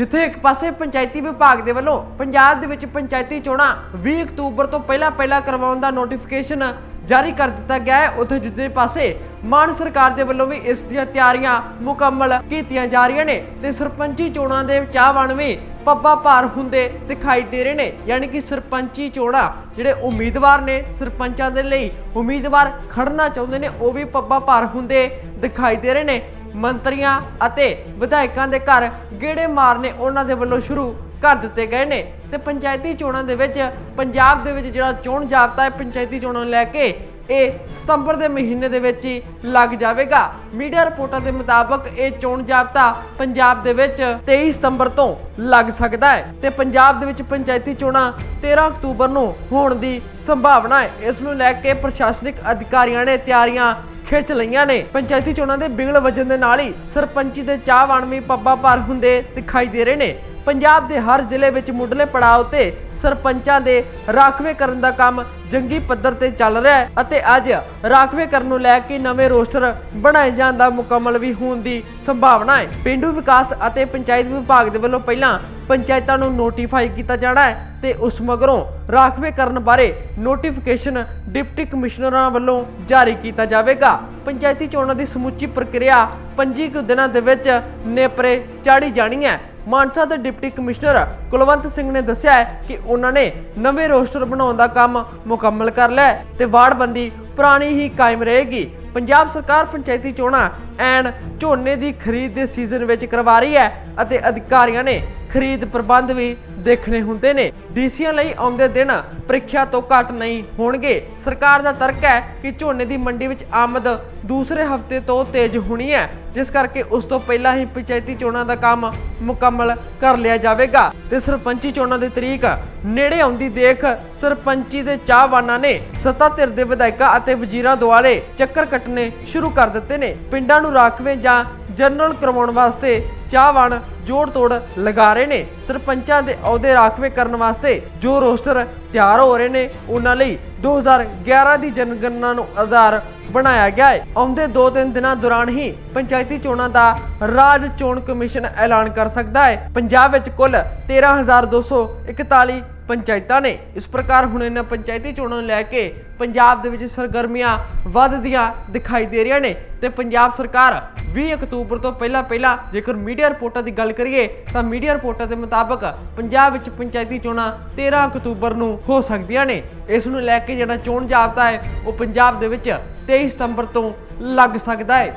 ਜਿੱਥੇ ਇੱਕ ਪਾਸੇ ਪੰਚਾਇਤੀ ਵਿਭਾਗ ਦੇ ਵੱਲੋਂ ਪੰਜਾਬ ਦੇ ਵਿੱਚ ਪੰਚਾਇਤੀ ਚੋਣਾਂ 20 ਅਕਤੂਬਰ ਤੋਂ ਪਹਿਲਾਂ ਪਹਿਲਾਂ ਕਰਵਾਉਣ ਦਾ ਨੋਟੀਫਿਕੇਸ਼ਨ ਜਾਰੀ ਕਰ ਦਿੱਤਾ ਗਿਆ ਹੈ। ਉੱਥੇ ਦੂਜੇ ਪਾਸੇ ਮਾਨ ਸਰਕਾਰ ਦੇ ਵੱਲੋਂ ਵੀ ਇਸ ਦੀਆਂ ਤਿਆਰੀਆਂ ਮੁਕੰਮਲ ਕੀਤੀਆਂ ਜਾ ਰਹੀਆਂ ਨੇ ਤੇ ਸਰਪੰਚੀ ਚੋਣਾਂ ਦੇ ਚਾਹਵਾਨ ਵੀ ਪੱਬਾ ਭਾਰ ਹੁੰਦੇ ਦਿਖਾਈ ਦੇ ਰਹੇ ਨੇ। ਯਾਨੀ ਕਿ ਸਰਪੰਚੀ ਚੋਣਾਂ ਜਿਹੜੇ ਉਮੀਦਵਾਰ ਨੇ, ਸਰਪੰਚਾਂ ਦੇ ਲਈ ਉਮੀਦਵਾਰ ਖੜਨਾ ਚਾਹੁੰਦੇ ਨੇ, ਉਹ ਵੀ ਪੱਬਾ ਭਾਰ ਹੁੰਦੇ ਦਿਖਾਈ ਦੇ ਰਹੇ ਨੇ। ਮੰਤਰੀਆਂ ਅਤੇ ਵਿਧਾਇਕਾਂ ਦੇ ਘਰ ਗੇੜੇ ਮਾਰਨੇ ਉਹਨਾਂ ਦੇ ਵੱਲੋਂ ਸ਼ੁਰੂ ਕਰ ਦਿੱਤੇ ਗਏ ਨੇ ਤੇ ਪੰਚਾਇਤੀ ਚੋਣਾਂ ਦੇ ਵਿੱਚ ਪੰਜਾਬ ਦੇ ਵਿੱਚ ਜਿਹੜਾ ਚੋਣ ਜਾਬਤਾ ਹੈ, ਪੰਚਾਇਤੀ ਚੋਣਾਂ ਨੂੰ ਲੈ ਕੇ ਇਹ ਸਤੰਬਰ ਦੇ ਮਹੀਨੇ ਦੇ ਵਿੱਚ ਹੀ ਲੱਗ ਜਾਵੇਗਾ। ਮੀਡੀਆ ਰਿਪੋਰਟਾਂ ਦੇ ਮੁਤਾਬਕ ਇਹ ਚੋਣ ਜਾਬਤਾ ਪੰਜਾਬ ਦੇ ਵਿੱਚ 23 ਸਤੰਬਰ ਤੋਂ ਲੱਗ ਸਕਦਾ ਹੈ ਤੇ ਪੰਜਾਬ ਦੇ ਵਿੱਚ ਪੰਚਾਇਤੀ ਚੋਣਾਂ 13 ਅਕਤੂਬਰ ਨੂੰ ਹੋਣ ਦੀ ਸੰਭਾਵਨਾ ਹੈ। ਇਸ ਨੂੰ ਲੈ ਕੇ ਪ੍ਰਸ਼ਾਸਨਿਕ ਅਧਿਕਾਰੀਆਂ ਨੇ ਤਿਆਰੀਆਂ ਖਿੱਚ ਲਈਆਂ ਨੇ। ਪੰਚਾਇਤੀ ਚੋਣਾਂ ਦੇ ਬਿਗਲ ਵਜਨ ਦੇ ਨਾਲ ਹੀ ਸਰਪੰਚੀ ਦੇ ਚਾਹਵਾਨ ਵੀ ਪੱਬਾ ਭਰ ਹੁੰਦੇ ਦਿਖਾਈ ਦੇ ਰਹੇ ਨੇ। ਪੰਜਾਬ ਦੇ ਹਰ ਜ਼ਿਲ੍ਹੇ ਵਿੱਚ ਮੁੱਢਲੇ ਪੜਾਅ ਉਤੇ ਸਰਪੰਚਾਂ ਦੇ ਰਾਖਵੇਂ ਕਰਨ ਦਾ ਕੰਮ ਜੰਗੀ ਪੱਧਰ ਤੇ ਚੱਲ ਰਿਹਾ ਹੈ ਅਤੇ ਅੱਜ ਰਾਖਵੇਂ ਕਰਨ ਨੂੰ ਲੈ ਕੇ ਨਵੇਂ ਰੋਸਟਰ ਬਣਾਏ ਜਾਣ ਦਾ ਮੁਕੰਮਲ ਵੀ ਹੋਣ ਦੀ ਸੰਭਾਵਨਾ ਹੈ। ਪਿੰਡੂ ਵਿਕਾਸ ਅਤੇ ਪੰਚਾਇਤ ਵਿਭਾਗ ਦੇ ਵੱਲੋਂ ਪਹਿਲਾਂ ਪੰਚਾਇਤਾਂ ਨੂੰ ਨੋਟੀਫਾਈ ਕੀਤਾ ਜਾਣਾ ਹੈ ਤੇ ਉਸ ਮਗਰੋਂ ਰਾਖਵੇਂ ਕਰਨ ਬਾਰੇ ਨੋਟੀਫਿਕੇਸ਼ਨ ਡਿਪਟੀ ਕਮਿਸ਼ਨਰਾਂ ਵੱਲੋਂ ਜਾਰੀ ਕੀਤਾ ਜਾਵੇਗਾ। ਪੰਚਾਇਤੀ ਚੋਣਾਂ ਦੀ ਸਮੁੱਚੀ ਪ੍ਰਕਿਰਿਆ 25 ਕੁ ਦਿਨਾਂ ਦੇ ਵਿੱਚ ਨੇਪਰੇ ਚਾੜੀ ਜਾਣੀ ਹੈ। ਮਾਨਸਾ ਦੇ ਡਿਪਟੀ ਕਮਿਸ਼ਨਰ ਕੁਲਵੰਤ ਸਿੰਘ ਨੇ ਦੱਸਿਆ ਹੈ ਕਿ ਉਹਨਾਂ ਨੇ ਨਵੇਂ ਰੋਸਟਰ ਬਣਾਉਣ ਦਾ ਕੰਮ ਮੁਕੰਮਲ ਕਰ ਲਿਆ ਹੈ ਤੇ ਵਾਰਡਬੰਦੀ ਪੁਰਾਣੀ ਹੀ ਕਾਇਮ ਰਹੇਗੀ। ਪੰਜਾਬ ਸਰਕਾਰ ਪੰਚਾਇਤੀ ਚੋਣਾਂ ਐਨ ਝੋਨੇ ਦੀ ਖਰੀਦ ਦੇ ਸੀਜ਼ਨ ਵਿੱਚ ਕਰਵਾ ਰਹੀ ਹੈ ਅਤੇ ਅਧਿਕਾਰੀਆਂ ਨੇ ਖਰੀਦ ਪ੍ਰਬੰਧ ਵੀ ਦੇਖਣੇ ਹੁੰਦੇ ਨੇ। ਡੀਸੀਆਂ ਲਈ ਆਉਂਦੇ ਦਿਨ ਪ੍ਰੀਖਿਆ ਤੋਂ ਘੱਟ ਨਹੀਂ ਹੋਣਗੇ। ਸਰਕਾਰ ਦਾ ਤਰਕ ਹੈ ਕਿ ਝੋਨੇ ਦੀ ਮੰਡੀ ਵਿੱਚ ਆਮਦ ਦੂਸਰੇ ਹਫ਼ਤੇ ਤੋਂ ਤੇਜ਼ ਹੋਣੀ ਹੈ, ਜਿਸ ਕਰਕੇ ਉਸ ਤੋਂ ਪਹਿਲਾਂ ਹੀ ਪੰਚਾਇਤੀ ਚੋਣਾਂ ਦਾ ਕੰਮ ਮੁਕੰਮਲ ਕਰ ਲਿਆ ਜਾਵੇਗਾ। ਤੇ ਸਰਪੰਚੀ ਚੋਣਾਂ ਦੀ ਤਰੀਕ ਨੇੜੇ ਆਉਂਦੀ ਦੇਖ ਸਰਪੰਚੀ ਦੇ ਚਾਹਵਾਨਾਂ ਨੇ ਸੱਤਾ ਧਿਰ ਦੇ ਵਿਧਾਇਕਾਂ ਅਤੇ ਵਜ਼ੀਰਾਂ ਦੁਆਲੇ ਚੱਕਰ ਕੱਟਣੇ ਸ਼ੁਰੂ ਕਰ ਦਿੱਤੇ ਨੇ। ਪਿੰਡਾਂ ਨੂੰ ਰਾਖਵੇਂ ਜਾਂ ਜਨਰਲ ਕਰਵਾਉਣ ਵਾਸਤੇ ਚਾਹਵਾਨ ਜੋੜ ਤੋੜ ਲਗਾ ਰਹੇ ਨੇ। ਸਰਪੰਚਾਂ ਦੇ ਅਹੁਦੇ ਰਾਖਵੇਂ ਕਰਨ ਵਾਸਤੇ ਜੋ ਰੋਸਟਰ ਤਿਆਰ ਹੋ ਰਹੇ ਨੇ, ਉਹਨਾਂ ਲਈ 2011 ਦੀ ਜਨਗਣਨਾ ਨੂੰ ਆਧਾਰ ਬਣਾਇਆ ਗਿਆ ਹੈ। ਆਉਂਦੇ 2-3 ਦਿਨਾਂ ਦੌਰਾਨ ਹੀ ਪੰਚਾਇਤੀ ਚੋਣਾਂ ਦਾ ਰਾਜ ਚੋਣ ਕਮਿਸ਼ਨ ਐਲਾਨ ਕਰ ਸਕਦਾ ਹੈ। ਪੰਜਾਬ ਵਿੱਚ ਕੁੱਲ 13241 ਪੰਚਾਇਤਾਂ ਨੇ। ਇਸ ਪ੍ਰਕਾਰ ਹੁਣ ਇਹਨਾਂ ਪੰਚਾਇਤੀ ਚੋਣਾਂ ਨੂੰ ਲੈ ਕੇ ਪੰਜਾਬ ਦੇ ਵਿੱਚ ਸਰਗਰਮੀਆਂ ਵੱਧਦੀਆਂ ਦਿਖਾਈ ਦੇ ਰਹੀਆਂ ਨੇ ਤੇ ਪੰਜਾਬ ਸਰਕਾਰ 20 ਅਕਤੂਬਰ ਤੋਂ ਪਹਿਲਾਂ ਪਹਿਲਾਂ ਜੇਕਰ ਮੀਡੀਆ ਰਿਪੋਰਟਾਂ ਦੀ ਗੱਲ ਕਰੀਏ ਤਾਂ ਮੀਡੀਆ ਰਿਪੋਰਟਾਂ ਦੇ ਮੁਤਾਬਕ ਪੰਜਾਬ ਵਿੱਚ ਪੰਚਾਇਤੀ ਚੋਣਾਂ 13 ਅਕਤੂਬਰ ਨੂੰ ਹੋ ਸਕਦੀਆਂ ਨੇ। ਇਸ ਨੂੰ ਲੈ ਕੇ ਜਿਹੜਾ ਚੋਣ ਜਾਬਤਾ ਹੈ, ਉਹ ਪੰਜਾਬ ਦੇ ਵਿੱਚ 23 ਸਤੰਬਰ ਤੋਂ ਲੱਗ ਸਕਦਾ ਹੈ।